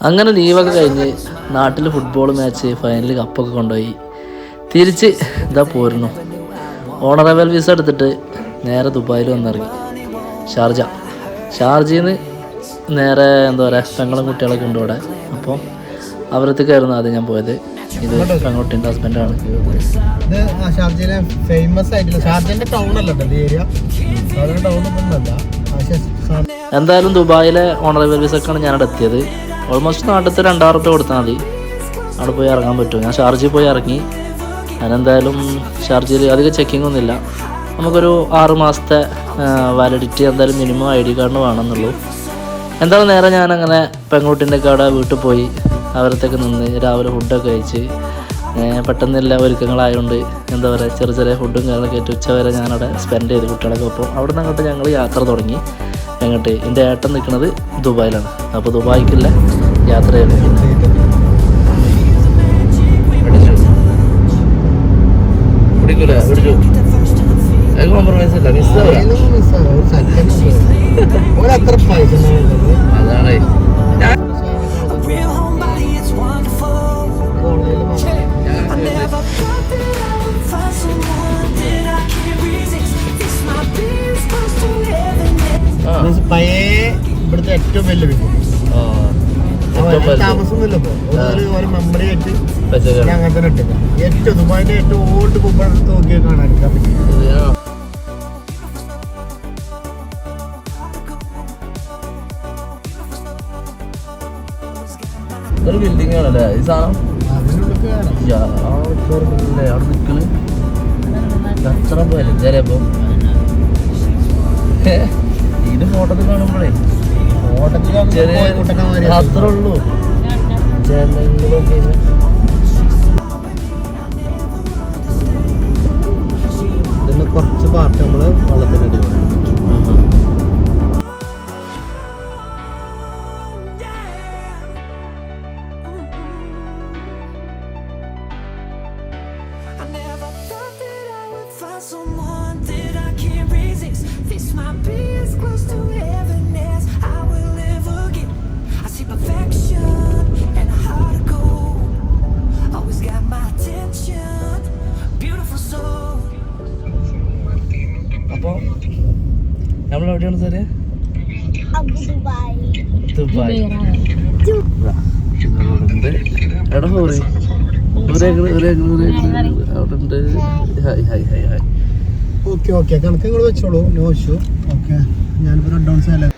അങ്ങനെ ലീവൊക്കെ കഴിഞ്ഞ് നാട്ടിൽ ഫുട്ബോൾ മാച്ച് ഫൈനൽ കപ്പൊക്കെ കൊണ്ടുപോയി. തിരിച്ച് ഇതാ പോരുന്നു. ഓണറബൽ വിസ എടുത്തിട്ട് നേരെ ദുബായിൽ വന്നിറങ്ങി. ഷാർജ. ഷാർജയിൽ നിന്ന് നേരെ എന്താ പറയുക പെങ്ങളും കുട്ടികളൊക്കെ ഉണ്ട് ഇവിടെ. അപ്പോൾ അവരത്തേക്കായിരുന്നു ആദ്യം ഞാൻ പോയത്. ഇത് പെങ്ങോട്ടിന്റെ ഹസ്ബൻഡാണ് ഇത് ഷാർജയിലെ ഫേമസ് ആയിട്ടുള്ള ടൗൺ അല്ല ഏരിയ ടൗൺ എന്തായാലും ദുബായിലെ ഓണറബിൾ വിസക്കാണ് ഞാനവിടെ എത്തിയത്. ഓൾമോസ്റ്റ് നാട്ടിലത്തെ രണ്ടായിരം റുപ്യ കൊടുത്താൽ മതി. അവിടെ പോയി ഇറങ്ങാൻ പറ്റും ഞാൻ ഷാർജയിൽ പോയി ഇറങ്ങി. ഞാനെന്തായാലും ഷാർജയിൽ അധികം ചെക്കിംഗ് ഒന്നുമില്ല. നമുക്കൊരു ആറ് മാസത്തെ വാലിഡിറ്റി എന്തായാലും മിനിമം ഐ ഡി കാർഡിന് വേണമെന്നുള്ളൂ. എന്തായാലും നേരെ ഞാനങ്ങനെ പെൺകുട്ടിന്റെ അവിടെ വീട്ടിൽ പോയി അവരത്തേക്ക് നിന്ന് രാവിലെ ഫുഡൊക്കെ കഴിച്ച് പെട്ടെന്ന് എല്ലാ ഒരുക്കങ്ങളായതുകൊണ്ട് എന്താ പറയുക ചെറിയ ചെറിയ ഫുഡും കാര്യങ്ങളൊക്കെ ആയിട്ട് ഉച്ച വരെ ഞാനവിടെ സ്പെൻഡ് ചെയ്ത് കുട്ടികളൊക്കെ. ഒപ്പം അവിടെ നിന്ന് അങ്ങോട്ട് ഞങ്ങൾ യാത്ര തുടങ്ങി. എങ്ങോട്ട്? എന്റെ ഏട്ടൻ നിൽക്കുന്നത് ദുബായിലാണ് അപ്പോൾ ദുബായിക്കുള്ള യാത്ര ചെയ്യുന്നു കോംപ്രമൈസ് ഇല്ല ഒരത്ര പൈസ അതാണ് പഴയ ഇവിടുത്തെ ഏറ്റവും വലിയ വിഭവം. താമസമൊന്നുമില്ല ഒരു മെമ്മറി ആയിട്ട് ഞാൻ അങ്ങനെ തന്നെ ഇട്ടില്ല. ഏറ്റവും ദുബായിന്റെ ഏറ്റവും ഓൾഡ് കുമ്പഴത്ത് നോക്കിയാൽ കാണാൻ പറ്റും ഒരു ബിൽഡിംഗ് ആണല്ലേ? ഈ സാധനം? അവിടെ നിൽക്കണ് അത്ര വലുതരപ്പം ഇത് ഫോട്ടോത്തിൽ കാണുമ്പോഴേ അത്രേ ഉള്ളൂ ജനങ്ങളും പിന്നെ ഇതിന്റെ കുറച്ച് പാർട്ട് നമ്മൾ വെള്ളത്തിനടി ഓക്കെ ഓക്കെ കണക്ക് നിങ്ങൾ വെച്ചോളൂ. നോ ഇഷ്യൂ ഓക്കെ ഞാനിപ്പോൾ അഡ്വാൻസ് ഡൗൺ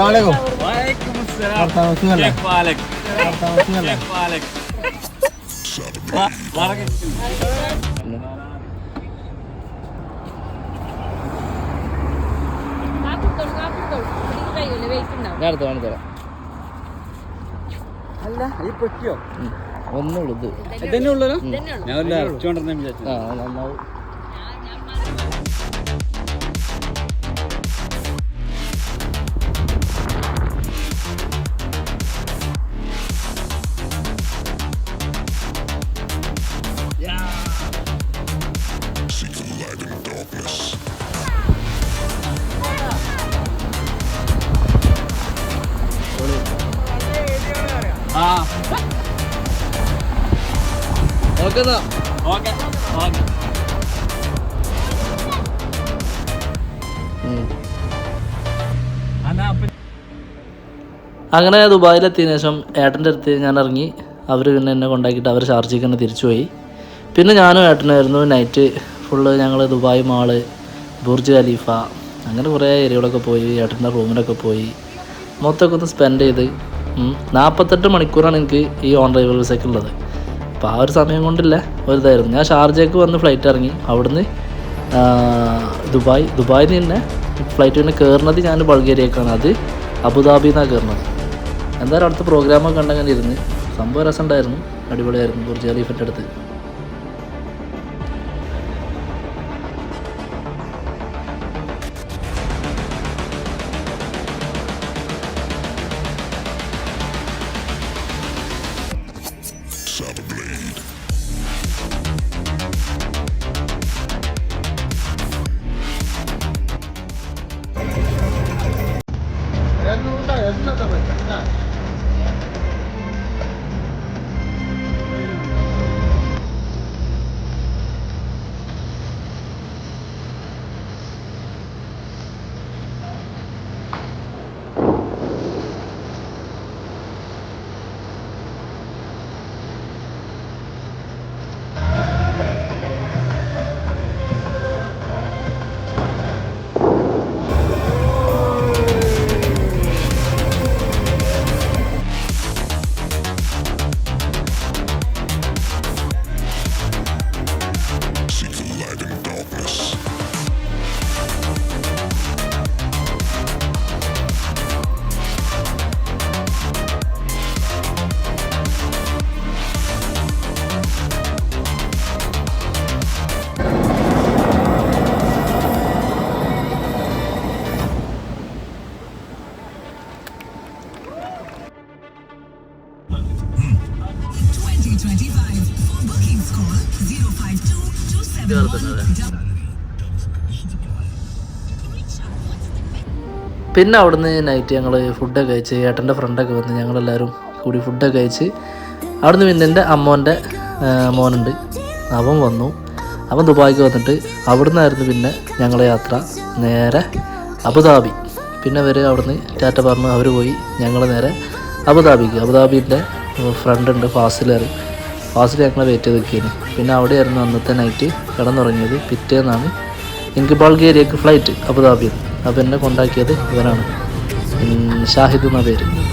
അസ്സലാമലൈക്കും. ഭർത്താവ് സുഖല്ലേ? ഭർത്താവ് സുഖല്ലേ? ഞാൻ അടുത്ത് കാണിച്ചു തരാം ഒന്നുള്ളൂ ഇത്. ആ നന്നാവും. അങ്ങനെ ദുബായിലെത്തിയതിനു ശേഷം ഏട്ടന്റെ അടുത്ത് ഞാൻ ഇറങ്ങി. അവർ പിന്നെ എന്നെ കൊണ്ടാക്കിയിട്ട് അവർ ഷാർജയ്ക്ക് തന്നെ തിരിച്ചു പോയി പിന്നെ ഞാനും ഏട്ടനായിരുന്നു നൈറ്റ് ഫുള്ള് ഞങ്ങൾ ദുബായ് മാൾ ബുർജ് ഖലീഫ അങ്ങനെ കുറേ ഏരിയകളൊക്കെ പോയി ഏട്ടന്റെ റൂമിലൊക്കെ പോയി. മൊത്തമൊക്കെ ഒന്ന് സ്പെൻഡ് ചെയ്ത് നാൽപ്പത്തെട്ട് മണിക്കൂറാണ് എനിക്ക് ഈ ഓൺ ഡ്രൈവർ വിസയ്ക്ക് ഉള്ളത് അപ്പോൾ ആ ഒരു സമയം കൊണ്ടില്ല ഒരു ഇതായിരുന്നു ഞാൻ ഷാർജയ്ക്ക് വന്ന് ഫ്ലൈറ്റ് ഇറങ്ങി. അവിടുന്ന് ദുബായ് ദുബായിൽ നിന്ന് ഫ്ലൈറ്റ് പിന്നെ കയറുന്നത് ഞാൻ ബൾഗേരിയക്കാണ് അത് അബുദാബിയിൽ നിന്നാണ് കയറുന്നത്. എന്തായാലും അടുത്ത പ്രോഗ്രാമൊക്കെ കണ്ടങ്ങനെ ഇരുന്ന്. സംഭവം രസം ഉണ്ടായിരുന്നു അടിപൊളിയായിരുന്നു. ബുർജ് ഖലീഫിന്റെ അടുത്ത്. പിന്നെ അവിടുന്ന് നൈറ്റ് ഞങ്ങൾ ഫുഡൊക്കെ കഴിച്ച് ഏട്ടന്റെ ഫ്രണ്ടൊക്കെ വന്ന് ഞങ്ങളെല്ലാവരും കൂടി ഫുഡൊക്കെ കഴിച്ച് അവിടുന്ന് പിന്നെ എന്റെ അമ്മോന്റെ മോനുണ്ട്. അവൻ വന്നു. അവൻ ദുബായിക്ക് വന്നിട്ട് അവിടുന്നായിരുന്നു പിന്നെ ഞങ്ങളെ യാത്ര. നേരെ അബുദാബി. പിന്നെ അവർ അവിടുന്ന് ടാറ്റ പറഞ്ഞു അവർ പോയി ഞങ്ങൾ നേരെ അബുദാബിക്ക്. അബുദാബിന്റെ ഫ്രണ്ടുണ്ട് ഫാസിലർ ഫാസിൽ ഞങ്ങളെ വെയിറ്റ് ചെയ്ത് നിൽക്കുകയാണ് പിന്നെ അവിടെയായിരുന്നു അന്നത്തെ നൈറ്റ് കിടന്നുറങ്ങിയത്. പിറ്റേന്നാണ് എനിക്ക് ബൾഗേരിയക്ക് ഫ്ലൈറ്റ് അബുദാബിയിൽ. അപ്പോൾ എന്നെ കൊണ്ടാക്കിയത് ഇവനാണ്. ഷാഹിദ് എന്ന പേര്.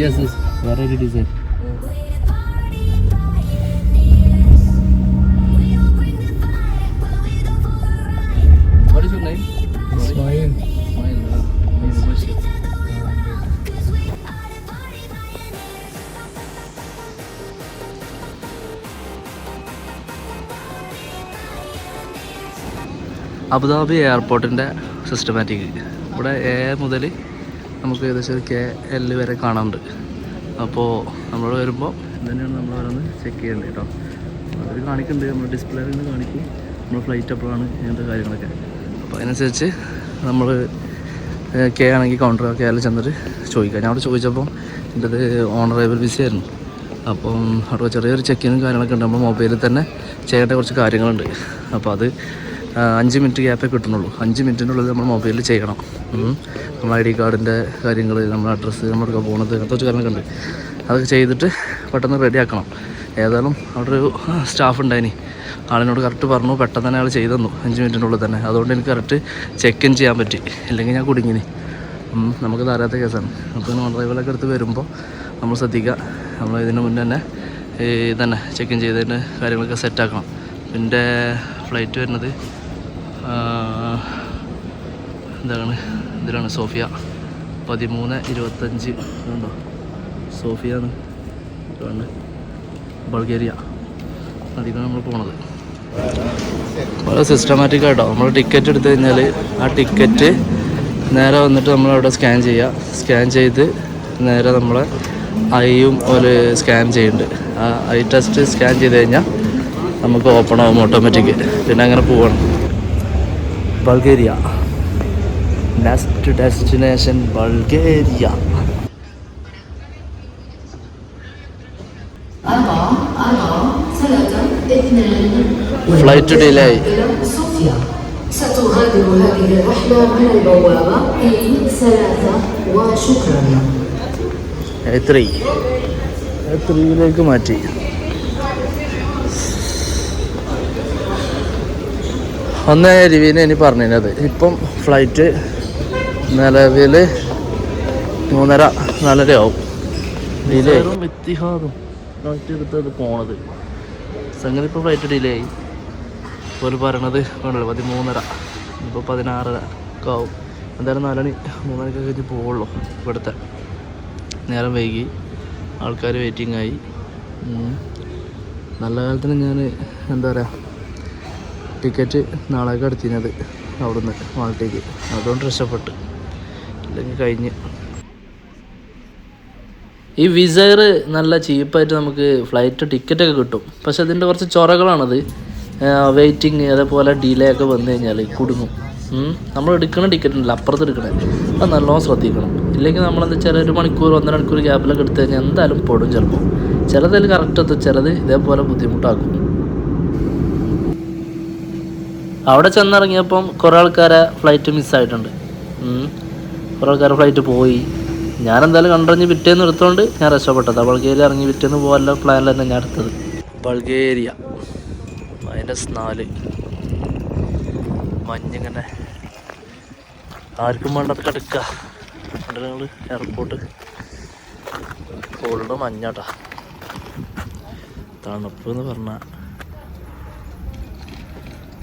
Yes yes variety design. Abu Dhabi എയർപോർട്ടിന്റെ systematic ഇവിടെ എ മുതൽ നമുക്ക് ഏകദേശം ഒരു കെ എൽ വരെ കാണാനുണ്ട്. അപ്പോൾ നമ്മൾ വരുമ്പോൾ ഇതന്നെയാണ് നമ്മൾ ഓരോന്ന് ചെക്ക് ചെയ്യേണ്ടത് കേട്ടോ അവർ കാണിക്കുന്നുണ്ട് നമ്മൾ ഡിസ്പ്ലേ നിന്ന് കാണിക്കും. നമ്മൾ ഫ്ലൈറ്റ് എപ്പോഴാണ് ഇങ്ങനത്തെ കാര്യങ്ങളൊക്കെ. അപ്പോൾ അതിനനുസരിച്ച് നമ്മൾ കെ ആണെങ്കിൽ കൗണ്ടർ കെ എൽ ചെന്നിട്ട് ചോദിക്കാം. ഞാൻ അവിടെ ചോദിച്ചപ്പോൾ എന്റെ ഓണറേബിൾ വിസ ആയിരുന്നു. അപ്പം അവിടെ ചെറിയൊരു ചെക്കിങ്ങും കാര്യങ്ങളൊക്കെ ഉണ്ട്. നമ്മൾ മൊബൈലിൽ തന്നെ ചെയ്യേണ്ട കുറച്ച് കാര്യങ്ങളുണ്ട്. അപ്പോൾ അത് അഞ്ച് മിനിറ്റ് ഗ്യാപ്പേ കിട്ടുന്നുള്ളൂ. അഞ്ച് മിനിറ്റിനുള്ളിൽ നമ്മൾ മൊബൈലിൽ ചെയ്യണം. നമ്മൾ ഐ ഡി കാർഡിന്റെ കാര്യങ്ങൾ നമ്മുടെ അഡ്രസ്സ് നമ്മളൊക്കെ പോകുന്നത് അങ്ങനത്തെ കാര്യങ്ങളൊക്കെ ഉണ്ട്. അതൊക്കെ ചെയ്തിട്ട് പെട്ടെന്ന് റെഡിയാക്കണം ഏതായാലും അവിടെ ഒരു സ്റ്റാഫ് ഉണ്ടായിനി. ആളിനോട് കറക്റ്റ് പറഞ്ഞു പെട്ടെന്ന് തന്നെ അയാൾ ചെയ്തു തന്നു. അഞ്ച് മിനിറ്റിനുള്ളിൽ തന്നെ. അതുകൊണ്ട് എനിക്ക് കറക്റ്റ് ചെക്ക് ഇൻ ചെയ്യാൻ പറ്റി. ഇല്ലെങ്കിൽ ഞാൻ കുടുങ്ങിനി. നമുക്ക് താരാത്ത കേസാണ്. അപ്പോൾ നോൺ ഡ്രൈവറൊക്കെ എടുത്ത് വരുമ്പോൾ നമ്മൾ ശ്രദ്ധിക്കുക. നമ്മൾ ഇതിന് മുന്നേ തന്നെ ഈ തന്നെ ചെക്ക് ഇൻ ചെയ്തതിന്റെ കാര്യങ്ങളൊക്കെ സെറ്റാക്കണം പിന്നെ ഫ്ലൈറ്റ് വരുന്നത് എന്താണ്? ഇതിലാണ് സോഫിയ. പതിമൂന്ന് ഇരുപത്തഞ്ച്. ഉണ്ടോ സോഫിയ ആണ് ഇതാണ് ബൾഗേറിയ അതിലാണ് നമ്മൾ പോണത്. വളരെ സിസ്റ്റമാറ്റിക് ആയിട്ടോ. നമ്മൾ ടിക്കറ്റ് എടുത്തു കഴിഞ്ഞാൽ ആ ടിക്കറ്റ് നേരെ വന്നിട്ട് നമ്മൾ അവിടെ സ്കാൻ ചെയ്യുക സ്കാൻ ചെയ്ത് നേരെ നമ്മളെ ഐയും ഒരു സ്കാൻ ചെയ്യുന്നുണ്ട് ആ ഐ ടെസ്റ്റ് സ്കാൻ ചെയ്ത് കഴിഞ്ഞാൽ നമുക്ക് ഓപ്പൺ ആവും ഓട്ടോമാറ്റിക് പിന്നെ അങ്ങനെ പോവാണ്. Bulgaria next destination Bulgaria flight delay ആയി صوفيا ستغادر هذه الرحلة من البوابة في ثلاثة وشكرا ത്രീ ത്രീയിലേക്ക് മാറ്റി ഒന്ന് രവീനെ ഇനി പറഞ്ഞത് ഇപ്പം ഫ്ലൈറ്റ് നിലവിൽ മൂന്നര നാലര ആവും ഡിലേ എത്തിഹാദും പോണത്. സംഗതി ഇപ്പോൾ ഫ്ലൈറ്റ് ഡിലേ ആയി. ഇപ്പോൾ പറയണത് വേണ്ടല്ലോ പതിമൂന്നര. ഇപ്പോൾ പതിനാറര ഒക്കെ ആവും. എന്തായാലും നാലണി മൂന്നരക്കൊക്കെ കഴിഞ്ഞ് പോവുള്ളൂ ഇവിടുത്തെ. നേരം വൈകി. ആൾക്കാർ വെയിറ്റിംഗ് ആയി. നല്ല കാലത്തിന് ഞാൻ എന്താ പറയുക ടിക്കറ്റ് നാളെ കടത്തിനത് അവിടുന്ന് മാൾട്ടേക്ക്. അതുകൊണ്ട് രക്ഷപ്പെട്ട്. അല്ലെങ്കിൽ കഴിഞ്ഞ്. ഈ വിസയർ നല്ല ചീപ്പായിട്ട് നമുക്ക് ഫ്ലൈറ്റ് ടിക്കറ്റൊക്കെ കിട്ടും. പക്ഷെ അതിന്റെ കുറച്ച് ചൊറകളാണത്. വെയിറ്റിംഗ് അതേപോലെ ഡിലേ ഒക്കെ വന്നു കഴിഞ്ഞാൽ കുടുങ്ങും. നമ്മൾ എടുക്കണ ടിക്കറ്റ് ഉണ്ടല്ലോ അപ്പുറത്ത് എടുക്കണേ. അത് നല്ലോണം ശ്രദ്ധിക്കണം. ഇല്ലെങ്കിൽ നമ്മളെന്താ വെച്ചാൽ ഒരു മണിക്കൂർ ഒന്നര മണിക്കൂർ ഗ്യാപ്പിലൊക്കെ എടുത്തു കഴിഞ്ഞാൽ എന്തായാലും പൊടും ചിലപ്പോൾ. ചിലതിൽ കറക്റ്റ് എത്തും ചിലത് ഇതേപോലെ ബുദ്ധിമുട്ടാക്കും. അവിടെ ചെന്നിറങ്ങിയപ്പം കുറേ ആൾക്കാരെ ഫ്ലൈറ്റ് മിസ്സായിട്ടുണ്ട് കുറേ ആൾക്കാരെ ഫ്ലൈറ്റ് പോയി. ഞാൻ എന്തായാലും കണ്ടറിഞ്ഞ് പിറ്റേന്ന് എടുത്തോണ്ട് ഞാൻ രക്ഷപ്പെട്ടത്. ബൾഗേരിയ ഇറങ്ങി പിറ്റേന്ന് പോകാനുള്ള പ്ലാനിൽ തന്നെ ഞാൻ എടുത്തത്. ബൾഗേരിയ. മൈനസ് നാല്. മഞ്ഞിങ്ങനെ. ആർക്കും വേണ്ടത് കിടക്കുക എയർപോർട്ട് ഫുള്ള് മഞ്ഞാട്ടാ. തണുപ്പ് എന്ന് പറഞ്ഞാൽ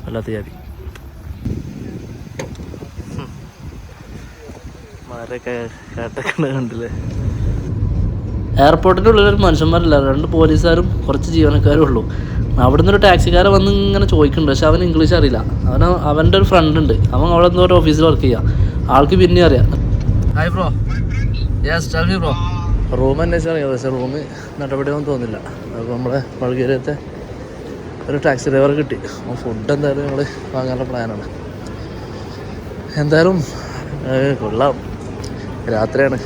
വല്ലാത്ത ജാതി. മരൊക്കെ കണ്ടില്ലേ? എയർപോർട്ടിന്റെ ഉള്ളിൽ ഒരു മനുഷ്യന്മാരില്ല. രണ്ട് പോലീസുകാരും കുറച്ച് ജീവനക്കാരും ഉള്ളൂ. അവിടെ നിന്നൊരു ഒരു ടാക്സിക്കാരൻ വന്ന് ഇങ്ങനെ ചോദിക്കുന്നുണ്ട്. പക്ഷെ അവൻ ഇംഗ്ലീഷ് അറിയില്ല. അവന് അവന്റെ ഒരു ഫ്രണ്ട് ഉണ്ട്. അവൻ അവിടെ നിന്ന് ഒരു ഓഫീസിൽ വർക്ക് ചെയ്യുക ആൾക്ക് പിന്നെ അറിയാം. Hi bro yes tell me bro room അന്വേഷിച്ചാൽ അറിയാം പക്ഷേ റൂം നടപടിയൊന്നും തോന്നില്ല. അപ്പോൾ നമ്മളെ വൾഗേരിയത്തെ ഒരു ടാക്സി ഡ്രൈവർ കിട്ടി. അപ്പോൾ ഫുഡ് എന്തായാലും ഞങ്ങൾ വാങ്ങാനുള്ള പ്ലാനാണ് എന്തായാലും കൊള്ളാം. രാത്രിയാണ്.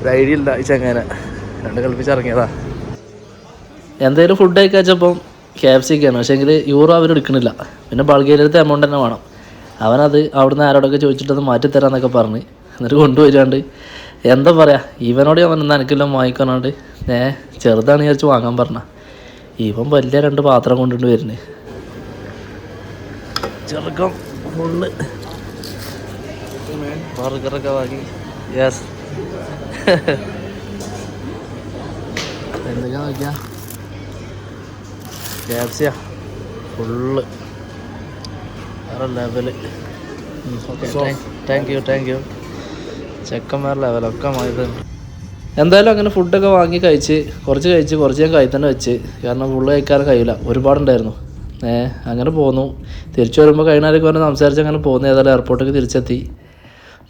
ഒരു ഐഡിയ ഇല്ല ഈ ചങ്ങനെ. രണ്ട് കളിപ്പിച്ചിറങ്ങിയതാ. എന്തായാലും ഫുഡ് കഴിക്കാച്ചപ്പം കെ എഫ് സിക്കാണ് പക്ഷേ എങ്കിൽ യൂറോ അവർ എടുക്കണില്ല. പിന്നെ ബൾഗേരിയത്തെ എമൗണ്ട് തന്നെ വേണം. അവനത് അവിടുന്ന് ആരോടൊക്കെ ചോദിച്ചിട്ടത് മാറ്റിത്തരാന്നൊക്കെ പറഞ്ഞ് എന്നിട്ട് കൊണ്ടുവരാണ്ട് എന്താ പറയുക ഇവനോട് അവൻ എനിക്കെല്ലാം വാങ്ങിക്കാനാണ്ട് ഏ ചെറുതാണ് വിചാരിച്ച് വാങ്ങാൻ പറഞ്ഞ ഇവൻ വലിയ രണ്ട് പാത്രം കൊണ്ടുകൊണ്ട് വരുന്നത് ചെറുക്കം ഫുള്ള് ബർഗറൊക്കെ വാങ്ങി. യെസ് എന്തൊക്കെയാ നോക്കിയാ? ക്യാപ്സിയാ ഫുള്ള്. വേറെ level okay thank you thank you ചെക്കന്മാരുടെ ലെവലൊക്കെ വാങ്ങിയത് എന്തായാലും അങ്ങനെ ഫുഡൊക്കെ വാങ്ങി കഴിച്ച് കുറച്ച് കഴിച്ച് കുറച്ച് ഞാൻ കൈ തന്നെ വെച്ച്. കാരണം ഫുള്ള് കഴിക്കാൻ കഴിയില്ല ഒരുപാടുണ്ടായിരുന്നു. ഏ അങ്ങനെ പോന്നു. തിരിച്ചു വരുമ്പോൾ കഴിഞ്ഞാലൊക്കെ പറഞ്ഞ് സംസാരിച്ച് അങ്ങനെ പോന്നു. ഏതായാലും എയർപോർട്ടിലേക്ക് തിരിച്ചെത്തി.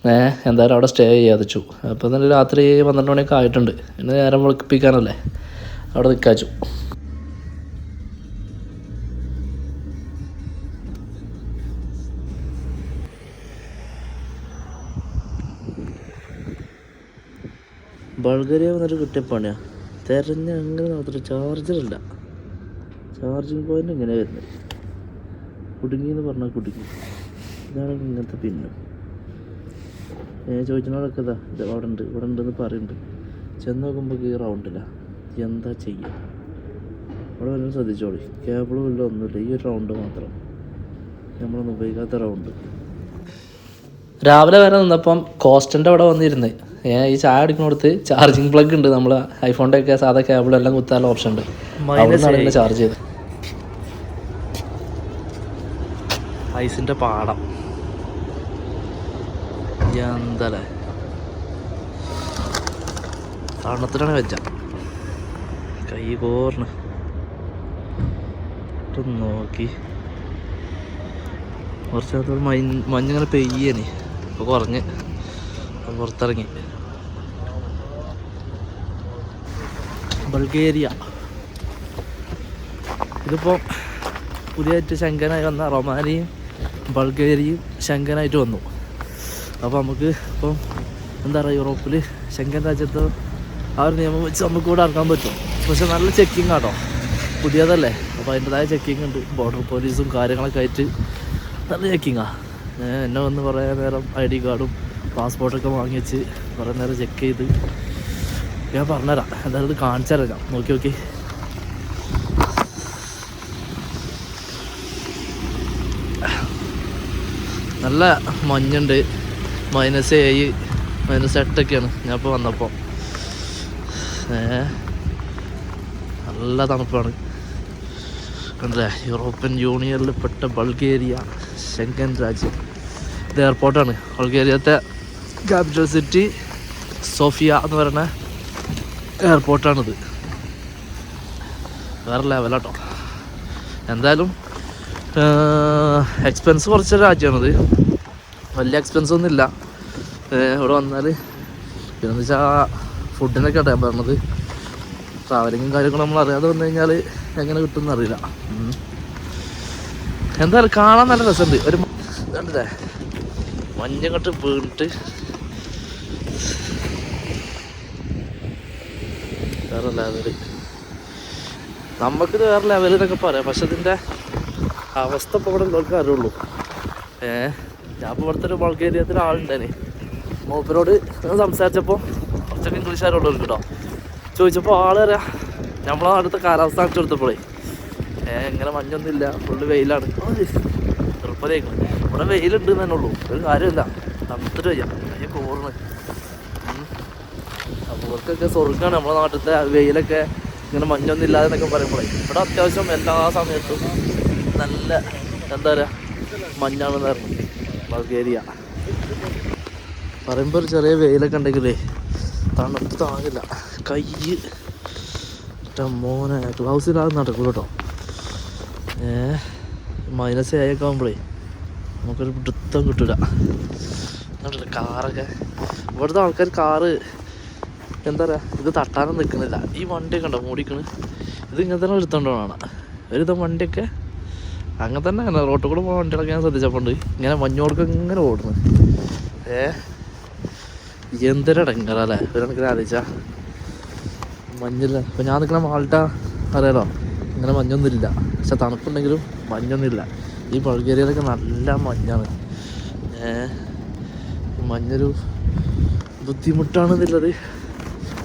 ഏ എന്തായാലും അവിടെ സ്റ്റേ ചെയ്യാതിച്ചു. അപ്പോൾ തന്നെ രാത്രി പന്ത്രണ്ട് മണിയൊക്കെ ആയിട്ടുണ്ട്. പിന്നെ നേരം വിളിപ്പിക്കാനല്ലേ. അവിടെ നിൽക്കാച്ചു ബൾഗറിയ വന്നിട്ട് കിട്ടിയ പണിയാ. തിരഞ്ഞ് അങ്ങനെ മാത്രം ചാർജറില്ല ചാർജിങ് പോയിന്റ് ഇങ്ങനെ വരുന്നത്. കുടുങ്ങി എന്ന് പറഞ്ഞാൽ കുടുങ്ങി. ഇതാണ് ഇങ്ങനത്തെ പിന്ന് ഞാൻ ചോദിച്ചതാ ഇതാ അവിടെ ഉണ്ട് ഇവിടെ ഉണ്ടെന്ന് പറയുന്നുണ്ട് ചെന്ന് നോക്കുമ്പോൾ ഈ റൗണ്ടില്ല എന്താ ചെയ്യുക അവിടെ വല്ലതും ശ്രദ്ധിച്ചോളി. കേബിളും വല്ലതും ഒന്നുമില്ല. ഈ ഒരു റൗണ്ട് മാത്രം. നമ്മളൊന്നും ഉപയോഗിക്കാത്ത റൗണ്ട് രാവിലെ വരെ നിന്നപ്പം കോസ്റ്റന്റെ അവിടെ വന്നിരുന്ന്. ഏ ഈ ചായ അടിക്കുന്നിടത്ത് ചാർജിങ് പ്ലഗ് ഉണ്ട്. നമ്മൾ ഐഫോണിന്റെ ഒക്കെ സാധാ കേബിളും എല്ലാം കുത്താനുള്ള ഓപ്ഷൻ ഉണ്ട്. അവിടെ ചാർജ് ചെയ്ത് ഐസിന്റെ പാടം. എന്തല്ലേ തണുത്തിട്ടാണ് വെച്ച. കൈ കോർന്ന്. നോക്കി. കുറച്ച് മഞ്ഞ് മഞ്ഞിങ്ങനെ പെയ്യേനി. അപ്പോൾ കുറഞ്ഞ്. പുറത്തിറങ്ങി. ബൾഗേരിയ. ഇതിപ്പോൾ പുതിയതായിട്ട് ശങ്കനായി വന്ന റൊമാനിയും ബൾഗേരിയും ശങ്കനായിട്ട് വന്നു. അപ്പോൾ നമുക്ക് ഇപ്പം എന്താ പറയുക യൂറോപ്പിൽ ശങ്കൻ രാജ്യത്ത് ആ ഒരു നിയമം വെച്ച് നമുക്ക് ഇവിടെ ഇറങ്ങാൻ പറ്റും. പക്ഷെ നല്ല ചെക്കിംഗ് ആട്ടോ. പുതിയതല്ലേ? അപ്പോൾ അതിന്റെതായ ചെക്കിംഗ് ഉണ്ട്. ബോർഡർ പോലീസും കാര്യങ്ങളൊക്കെ ആയിട്ട് നല്ല ചെക്കിങ്ങാണ് എന്നെ വന്ന് കുറേ നേരം ഐ ഡി കാർഡും പാസ്പോർട്ടൊക്കെ വാങ്ങി വെച്ച് കുറേ നേരം ചെക്ക് ചെയ്ത്. ഞാൻ പറഞ്ഞുതരാം. എന്തായാലും ഇത് ഞാൻ. നോക്കി നോക്കി. നല്ല മഞ്ഞുണ്ട്. മൈനസ് ഏഴ് മൈനസ് എട്ടൊക്കെയാണ് ഞാൻ ഇപ്പോൾ വന്നപ്പോൾ നല്ല തണുപ്പാണ്. കണ്ടില്ലേ? യൂറോപ്യൻ യൂണിയനിൽ പെട്ട ബൾഗേറിയ ശങ്കൻ രാജ്യം. ഇത് എയർപോർട്ടാണ് ബൾഗേറിയത്തെ ക്യാപിറ്റൽ സിറ്റി സോഫിയ എന്ന് പറയുന്ന എയർപോർട്ടാണിത് വേറെ ലെവലാട്ടോ എന്തായാലും എക്സ്പെൻസ് കുറച്ച് രാജ്യമാണിത് വലിയ എക്സ്പെൻസ് ഒന്നും ഇല്ല. ഏഹ് ഇവിടെ വന്നാൽ പിന്നെ വെച്ചാൽ ഫുഡിനൊക്കെ ഞാൻ പറഞ്ഞത്. ട്രാവലിങ്ങും കാര്യങ്ങളും നമ്മൾ അറിയാതെ വന്നു കഴിഞ്ഞാൽ എങ്ങനെ കിട്ടുമെന്ന് അറിയില്ല. എന്തായാലും കാണാൻ നല്ല രസമുണ്ട്. ഒരു കണ്ടില്ലേ മഞ്ഞങ്ങോട്ട് വീണിട്ട് വേറെ ലെവൽ നമുക്കിത് വേറെ ലെവൽ എന്നൊക്കെ പറയാം. പക്ഷെ ഇതിന്റെ അവസ്ഥ ഇപ്പോൾ ഇവിടെ ഉള്ളവർക്ക് അറിയുള്ളൂ. ഏ ഞാൻ ഇപ്പോൾ ഇവിടുത്തെ ഒരു ബൾഗേരിയത്തിൽ ആളുണ്ടേനെ മൂപ്പരോട് സംസാരിച്ചപ്പോൾ കുറച്ചൊക്കെ ഇംഗ്ലീഷ് അറിയുള്ളൂ കേട്ടോ ചോദിച്ചപ്പോൾ ആൾ പറയാ നമ്മളെ അടുത്ത കാലാവസ്ഥ കാണിച്ചു കൊടുത്തപ്പോഴേ ഏ ഇങ്ങനെ മഞ്ഞൊന്നുമില്ല ഫുള്ള് വെയിലാണ്. ചെറുപ്പതേക്കും ഇവിടെ വെയിലുണ്ട് തന്നെ ഉള്ളൂ. ഒരു കാര്യമില്ല തണുത്തിട്ട് വയ്യ. കോർന്ന് ഇവർക്കൊക്കെ സ്വർഗമാണ് നമ്മുടെ നാട്ടിലത്തെ വെയിലൊക്കെ ഇങ്ങനെ മഞ്ഞൊന്നും ഇല്ലാതെ എന്നൊക്കെ പറയുമ്പോഴേ ഇവിടെ അത്യാവശ്യം എല്ലാ സമയത്തും നല്ല എന്താ പറയുക മഞ്ഞാണെന്ന് പറഞ്ഞു ബൾഗേരിയ. പറയുമ്പോൾ ഒരു ചെറിയ വെയിലൊക്കെ ഉണ്ടെങ്കിലേ തണുപ്പ് താങ്ങില്ല. കൈ മോനെ ഗ്ലൗസ് ഇല്ലാതെ നടക്കും കേട്ടോ ഏ മൈനസ് ആയൊക്കെ ആകുമ്പോഴേ നമുക്കൊരു വൃത്തം കിട്ടൂല. കണ്ടില്ലേ കാറൊക്കെ ഇവിടുത്തെ ആൾക്കാർ കാറ് എന്താ പറയുക ഇത് തട്ടാനും നിൽക്കുന്നില്ല ഈ വണ്ടിയൊക്കെ ഉണ്ടോ മൂടിക്കണ്. ഇത് ഇങ്ങനെ തന്നെ എടുത്തോണ്ട് പോകണം ഒരുവിധം വണ്ടിയൊക്കെ അങ്ങനെ തന്നെ അങ്ങനെ റോട്ടിൽ കൂടെ പോകുന്ന വണ്ടികളൊക്കെ ഞാൻ ശ്രദ്ധിച്ചപ്പോണ്ട്. ഇങ്ങനെ മഞ്ഞോടൊക്കെ ഇങ്ങനെ ഓടുന്നു. ഏ? എന്തൊരടങ്ങറല്ലേ കണക്കിന് ആലോചിച്ച. മഞ്ഞില്ല. ഇപ്പം ഞാൻ നിൽക്കുന്ന മാൾട്ട അറിയാലോ? ഇങ്ങനെ മഞ്ഞൊന്നുമില്ല. പക്ഷെ തണുപ്പുണ്ടെങ്കിലും മഞ്ഞൊന്നുമില്ല. ഈ ബൾഗേറിയയിലൊക്കെ നല്ല മഞ്ഞാണ്. മഞ്ഞൊരു ബുദ്ധിമുട്ടാണെന്നുള്ളത്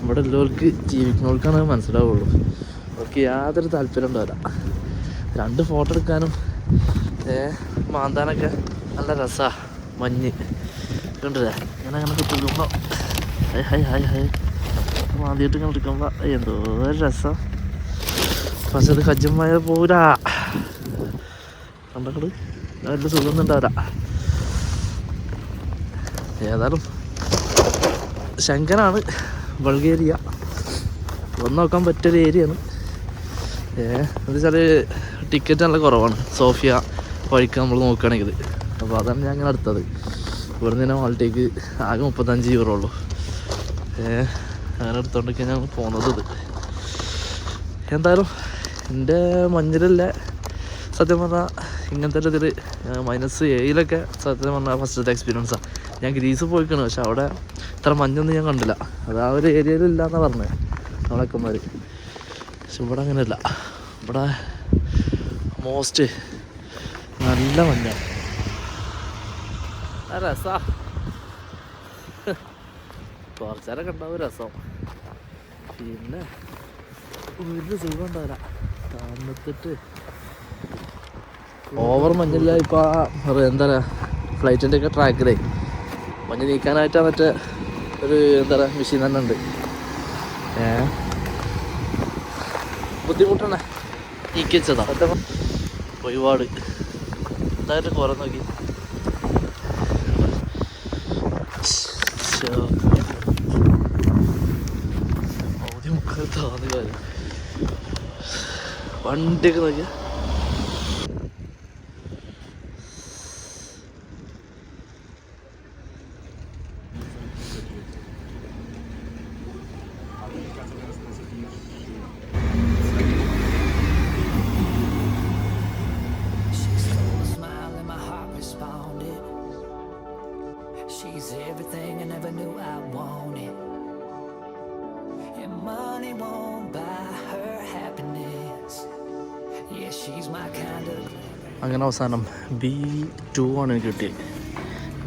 ഇവിടെ ഉള്ളവർക്ക് ജീവിക്കുന്നവർക്കാണ് മനസ്സിലാവുള്ളൂ. അവർക്ക് യാതൊരു താല്പര്യം ഉണ്ടാവില്ല. രണ്ട് ഫോട്ടോ എടുക്കാനും മാന്താനൊക്കെ നല്ല രസാ മഞ്ഞ്. കണ്ടില്ലേ? ഇങ്ങനെ അങ്ങനെ കുത്തിക്കുമ്പോൾ ഹൈ ഹൈ ഹൈ ഹൈ. മാന്തിയിട്ട് ഇങ്ങനെ എടുക്കുമ്പോൾ എന്തോ ഒരു രസം. പക്ഷെ അത് കജ്ജമായ പോരാ. കണ്ടങ്ങട് നല്ല സുഖമൊന്നും ഉണ്ടാവില്ല. ഏതായാലും ശങ്കനാണ് ബൾഗേറിയ വന്ന് നോക്കാൻ പറ്റിയൊരു ഏരിയയാണ് ഏ എന്താ വെച്ചാൽ ടിക്കറ്റ് നല്ല കുറവാണ്. സോഫിയ വഴിക്ക് നമ്മൾ നോക്കുകയാണെങ്കിൽ അപ്പോൾ അതാണ് ഞാൻ അങ്ങനെ എടുത്തത് ഇവിടുന്ന് തന്നെ മാൾട്ടേക്ക് ആകെ മുപ്പത്തഞ്ച് യൂറോ ഉള്ളൂ. ഏ അങ്ങനെ എടുത്തോണ്ടൊക്കെ ഞാൻ പോകുന്നത് ഇത്. എന്തായാലും എന്റെ മഞ്ഞിലല്ല സത്യം പറഞ്ഞാൽ ഇങ്ങനത്തെ ഇതിൽ മൈനസ് ഏഴിലൊക്കെ സത്യം പറഞ്ഞാൽ ഫസ്റ്റത്തെ എക്സ്പീരിയൻസാണ് ഞാൻ ഗ്രീസ് പോയിക്കാണ് പക്ഷെ അവിടെ ഇത്ര മഞ്ഞൊന്നും ഞാൻ കണ്ടില്ല. അത് ആ ഒരു ഏരിയയിലില്ല എന്നാണ് പറഞ്ഞത് നമ്മളൊക്കെമാർ പക്ഷെ ഇവിടെ അങ്ങനെയല്ല. ഇവിടെ മോസ്റ്റ് നല്ല മഞ്ഞ. രസാ. കുറച്ചേരൊക്കെ ഉണ്ടാവും രസം. പിന്നെ ഒരു സുഖം ഉണ്ടാവില്ല. തണുത്തിട്ട് ഓവർ മഞ്ഞില്ല ഇപ്പൊ എന്താ പറയാ ഫ്ലൈറ്റിന്റെ ഒക്കെ ട്രാക്കിലേ മഞ്ഞ് നീക്കാനായിട്ട് മറ്റേ ഒരു എന്താ പറയുക മെഷീൻ തന്നെ ഉണ്ട്. ഏ? ബുദ്ധിമുട്ടാണ്. നീക്കിച്ചതാ ഒരുപാട്. എന്തായാലും കുറെ നോക്കി. വണ്ടിയൊക്കെ നോക്കിയാ. അങ്ങനെ അവസാനം ബി ടു ആണ് എനിക്ക് കിട്ടിയത്.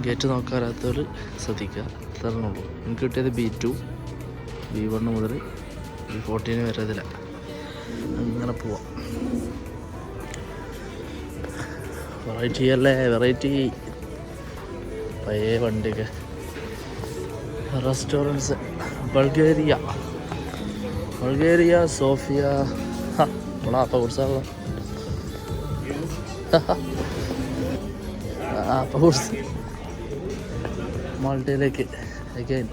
ഗേറ്റ് നോക്കാറാത്തവർ ശ്രദ്ധിക്കുക. തരണുള്ളൂ എനിക്ക് കിട്ടിയത് ബി ടു ബി വൺ മുതൽ ബി ഫോർട്ടീന് വരെ ഇതില്ല അങ്ങനെ പോവാം. വെറൈറ്റി അല്ലേ? വെറൈറ്റി പഴയ വണ്ടിക്ക് റെസ്റ്റോറന്റ്സ് ബൾഗേറിയ ബൾഗേറിയ സോഫിയ നമ്മളാ അപ്പം കുറിച്ചാണല്ലോ ആ പോസ്റ്റ് മാൾട്ടയിലേക്ക് അഗൈൻ